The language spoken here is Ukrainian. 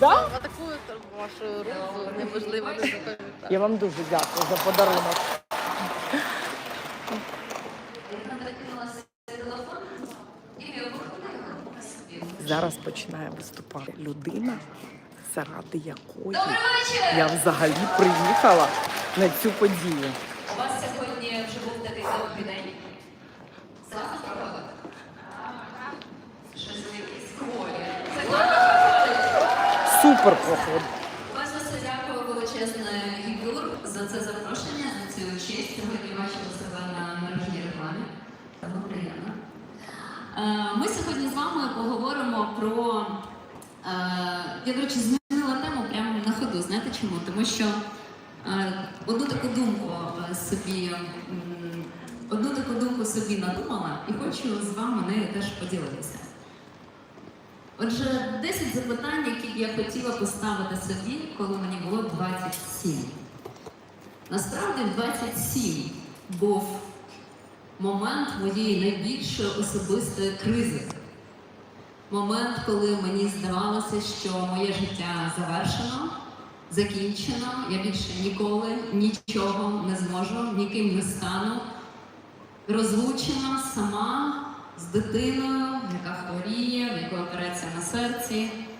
Да? Атакують вашу руку, неможливо не запам'ятати. Я вам дуже дякую за подарунок. Зараз починає виступати людина, заради якої я взагалі приїхала на цю подію. Супер проход. Вас все дякую величезне Ігор за це запрошення, за цю честь. Сьогодні бачила себе на мережній рекламі. Було приємно. Е, Ми сьогодні з вами поговоримо про. е, Я, до речі, змінила тему прямо на ходу. Знаєте чому? Тому що е, одну таку думку собі. Одну таку думку собі надумала і хочу з вами нею теж поділитися. Отже, 10 запитань, які б я хотіла поставити собі, коли мені було 27. Насправді, 27 був момент моєї найбільшої особистої кризи. Момент, коли мені здавалося, що моє життя завершено, закінчено, я більше ніколи нічого не зможу, ніким не стану. Розлучена сама з дитиною, яка хворіє, в операція на серці,